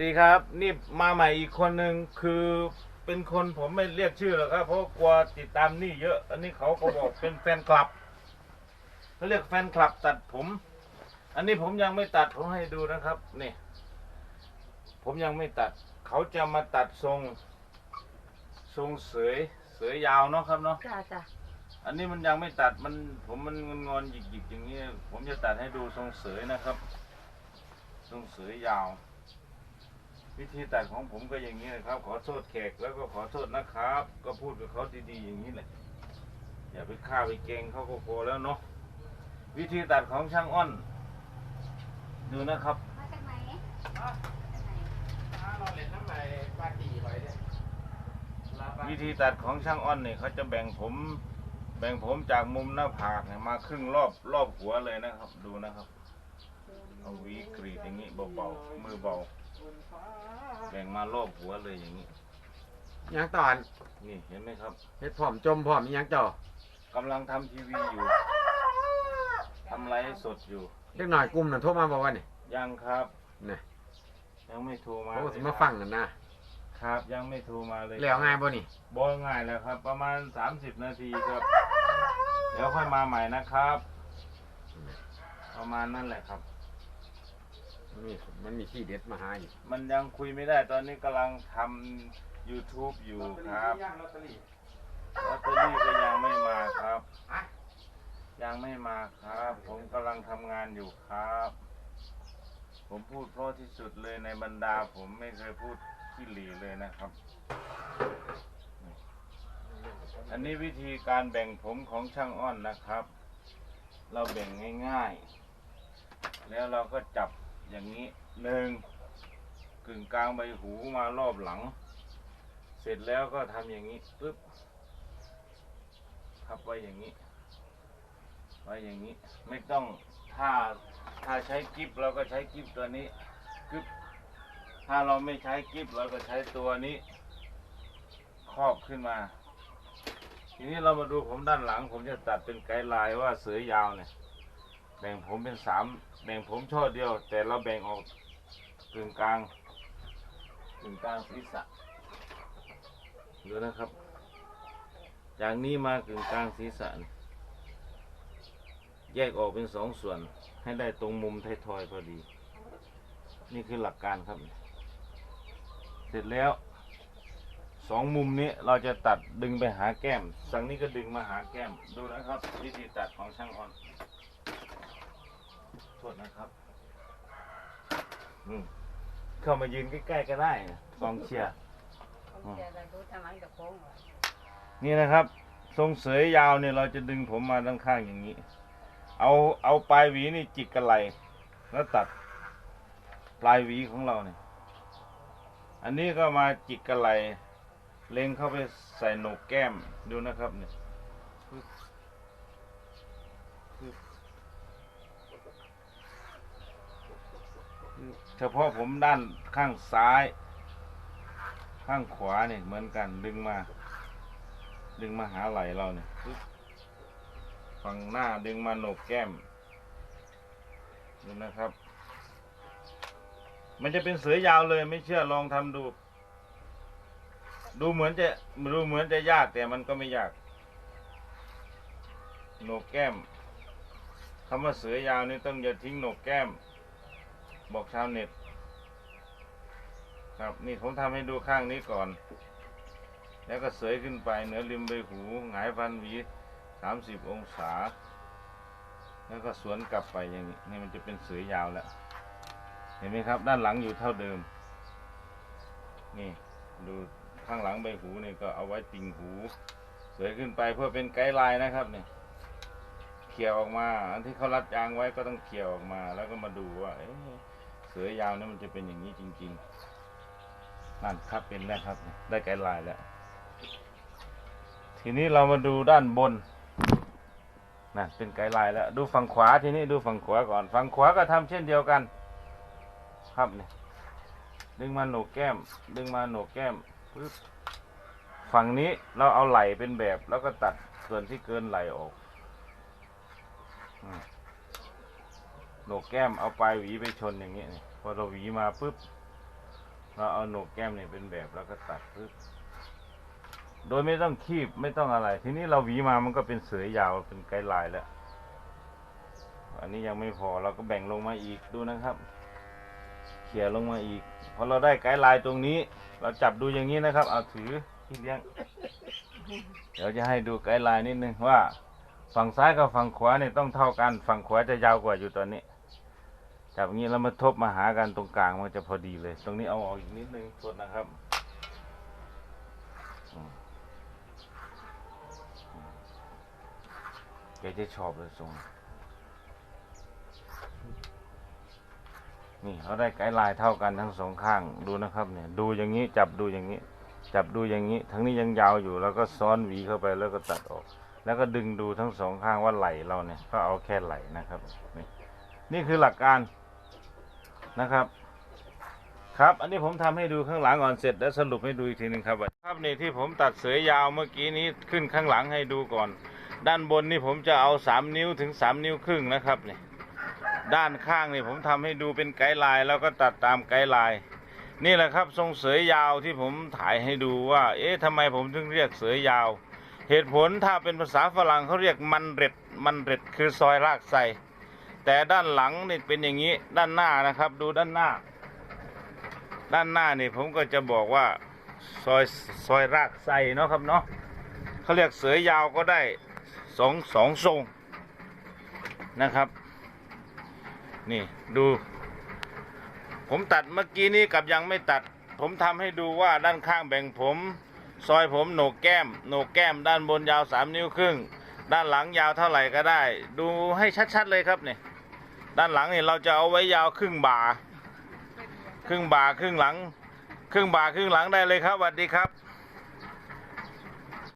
ดีครับ นี่มาใหม่อีกคนหนึ่งคือเป็นคนผมไม่เรียกชื่อหรอกครับ เพราะกลัวติดตามนี่เยอะ อันนี้เขาก็บอกเป็นแฟนคลับเขาเรียกแฟนคลับตัดผม อันนี้ผมยังไม่ตัดผมให้ดูนะครับนี่ ผมยังไม่ตัด เขาจะมาตัดทรง ทรงเสยเสยยาวเนาะครับเนาะจ้าจ้าอันนี้มันยังไม่ตัดมันผมมันงอนงอนๆหยิกหยิกๆอย่างนี้ ผมจะตัดให้ดูทรงเสยนะครับ ทรงเสยยาว วิธีตัดของผมก็อย่างนี้นะครับ ขอโทษแขกแล้วก็ขอโทษนะครับ ก็พูดกับเขาดีๆอย่างนี้แหละอย่าไปฆ่าไปเกรงเขาก็พอแล้วเนาะวิธีตัดของช่างอ้อน ดูนะครับมาจากไหนวิธีตัดของช่างอ้อนเนี่ยเขาจะแบ่งผม แบ่งผมจากมุมหน้าผากเนี่ยมาครึ่งรอบรอบหัวเลยนะครับ ดูนะครับ เอาหวีกรีดอย่างนี้เบาๆมือเบา แบ่งมารอบหัวเลยอย่างนี้ ยังตอนนี่เห็นไหมครับเฮ็ดพร้อมจมพร้อมอีหยังจ่อกำลังทำทีวีอยู่ทำไลฟ์สดอยู่ เล็กหน่อยกลุ่มนั่นโทรมาบอกว่านี่ ยังครับนี่ยังไม่โทรมาโอ้เลยสิมาฟังกันนะครับ ยังไม่โทรมาเลยแล้วง่ายบ่นี่บ่ง่ายแล้วครับ ประมาณ 30 นาทีครับ เดี๋ยวค่อยมาใหม่นะครับ ประมาณนั่นแหละครับมั นมีมันมีที่เด็ดมาใหาอยู่มันยังคุยไม่ได้ตอนนี้กำลังทำ YouTube อยู่ครับลอตเตอรี่ก็ยังไม่มาครับ ยังไม่มาครับ ผมกำลังทำงานอยู่ครับ ผมพูดเพราะที่สุดเลยในบรรดา ผมไม่เคยพูดขี้หลีเลยนะครับ อันนี้วิธีการแบ่งผมของช่างอ้อนนะครับ เราแบ่งง่ายๆ แล้วเราก็จับ อย่างนี้หนึ่งกึ่งกลางใบหูมารอบหลัง เสร็จแล้วก็ทำอย่างนี้ปึ๊บพับไว้อย่างนี้ ไว้อย่างนี้ไม่ต้องถ้าถ้าใช้กิฟเราก็ใช้กิฟตัวนี้กึบถ้าเราไม่ใช้กิฟเราก็ใช้ตัวนี้ ครอบขึ้นมา ทีนี้เรามาดูผมด้านหลัง ผมจะตัดเป็นไกด์ไลน์ว่าเสือยาวเนี่ย แบ่งผมเป็นสามแบ่งผมช่อเดียว แต่เราแบ่งออกกึ่งกลางกึ่งกลางศีรษะดูนะครับ จากนี้มากึ่งกลางศีรษะนี่แยกออกเป็นสองส่วนให้ได้ตรงมุมไทยทอยพอดี นี่คือหลักการครับ เสร็จแล้วสองมุมนี้เราจะตัดดึงไปหาแก้ม สั่งนี้ก็ดึงมาหาแก้ม ดูนะครับ วิธีตัดของช่างออน โทษนะครับอืมเข้ามายืนใกล้ๆก็ได้นะกองเชียร์ผมจะได้รู้ทำไมกับโค้งเหรอนี่นะครับ ทรงเสยยาวเนี่ยเราจะดึงผมมาด้านข้างอย่างนี้ เอาเอาปลายหวีนี่จิกกระไหลแล้วตัดปลายหวีของเราเนี่ย อันนี้ก็มาจิกกระไหลเล็งเข้าไปใส่โหนกแก้มดูนะครับเนี่ยปึ๊บปึ๊บปึ๊บ เฉพาะผมด้านข้างซ้าย ข้างขวาเนี่ยเหมือนกันดึงมา ดึงมาหาไหลเราเนี่ยฝั่งหน้าดึงมาโหนกแก้มดูนะครับ มันจะเป็นเสือยาวเลยไม่เชื่อลองทำดู ดูเหมือนจะดูเหมือนจะยากแต่มันก็ไม่ยากโหนกแก้มคำว่าเสือยาวนี่ต้องอย่าทิ้งโหนกแก้ม บอกชาวเน็ต ครับนี่ผมทำให้ดูข้างนี้ก่อน แล้วก็เสยขึ้นไปเหนือริมใบหูหงายฟันหวีสามสิบองศา แล้วก็สวนกลับไปอย่างนี้นี่มันจะเป็นเสือยาวแล้ว เห็นไหมครับ ด้านหลังอยู่เท่าเดิม นี่ดูข้างหลังใบหูนี่ก็เอาไว้ติ่งหู เสยขึ้นไปเพื่อเป็นไกด์ไลน์นะครับเนี่ยเขี่ยออกมา อันที่เขารัดยางไว้ก็ต้องเขี่ยออกมา แล้วก็มาดูว่า เสือยาวนี่มันจะเป็นอย่างนี้จริง ๆ นั่นครับเป็นแล้วครับ ได้ไกด์ไลน์แล้ว ทีนี้เรามาดูด้านบนนั่นเป็นไกด์ไลน์แล้ว ดูฝั่งขวาทีนี้ดูฝั่งขวาก่อน ฝั่งขวาก็ทำเช่นเดียวกัน ครับเนี่ยดึงมาโหนกแก้ม ดึงมาโหนกแก้มปึ๊บฝั่งนี้เราเอาไหล่เป็นแบบแล้วก็ตัดส่วนที่เกินไหล่ออกอ โหนกแก้มเอาปลายหวีไปชนอย่างนี้นี่พอเราหวีมาปุ๊บเราเอาโหนกแก้มเนี่ยเป็นแบบแล้วก็ตัดปึ๊บโดยไม่ต้องคีบไม่ต้องอะไร ทีนี้เราหวีมามันก็เป็นเสือยาวเป็นไกด์ไลน์แล้ว อันนี้ยังไม่พอเราก็แบ่งลงมาอีกดูนะครับ เขี่ยลงมาอีกพอเราได้ไกด์ไลน์ตรงนี้ เราจับดูอย่างนี้นะครับ เอาถือที่เลี้ยงเดี๋ยวจะให้ดูไกด์ไลน์นิดนึงว่า ฝั่งซ้ายกับฝั่งขวาเนี่ยต้องเท่ากัน ฝั่งขวาจะยาวกว่าอยู่ตอนนี้ จับอย่างนี้แล้วมาทบมาหากันตรงกลางมันจะพอดีเลย ตรงนี้เอาออกอีกนิดนึงสดนะครับอืมอืมแกจะชอบเลยทรงนี่เขาได้ไกด์ไลน์เท่ากันทั้งสองข้างดูนะครับเนี่ย ดูอย่างนี้จับดูอย่างนี้ จับดูอย่างนี้ ทั้งนี้ยังยาวอยู่ แล้วก็ซ้อนหวีเข้าไปแล้วก็ตัดออก แล้วก็ดึงดูทั้งสองข้างว่าไหลเราเนี่ยก็เอาแค่ไหลนะครับนี่นี่คือหลักการ นะครับ ครับ อันนี้ผมทำให้ดูข้างหลังก่อนเสร็จแล้วสรุปให้ดูอีกทีหนึ่งครับครับนี่ที่ผมตัดเสยยาวเมื่อกี้นี้ขึ้นข้างหลังให้ดูก่อน ด้านบนนี่ผมจะเอาสามนิ้วถึงสามนิ้วครึ่งนะครับนี่ด้านข้างนี่ผมทำให้ดูเป็นไกด์ไลน์แล้วก็ตัดตามไกด์ไลน์นี่แหละครับทรงเสยยาวที่ผมถ่ายให้ดูว่า เอ๊ะทำไมผมถึงเรียกเสยยาว เหตุผลถ้าเป็นภาษาฝรั่งเขาเรียกมันเร็ดมันเร็ดคือซอยรากไซ แต่ด้านหลังนี่เป็นอย่างนี้ ด้านหน้านะครับ ดูด้านหน้า ด้านหน้านี่ผมก็จะบอกว่าซอยซอยรากไซเนาะครับเนาะเขาเรียกเสือยาวก็ได้สองสองทรงนะครับ นี่ดู ผมตัดเมื่อกี้นี้กับยังไม่ตัด ผมทำให้ดูว่าด้านข้างแบ่งผม ซอยผมโหนกแก้มโหนกแก้มด้านบนยาวสามนิ้วครึ่ง ด้านหลังยาวเท่าไหร่ก็ได้ ดูให้ชัดๆเลยครับเนี่ยด้านหลังเนี่ยเราจะเอาไว้ยาวครึ่งบ่า ครึ่งบ่าครึ่งหลัง ครึ่งบ่าครึ่งหลังได้เลยครับสวัสดีครับ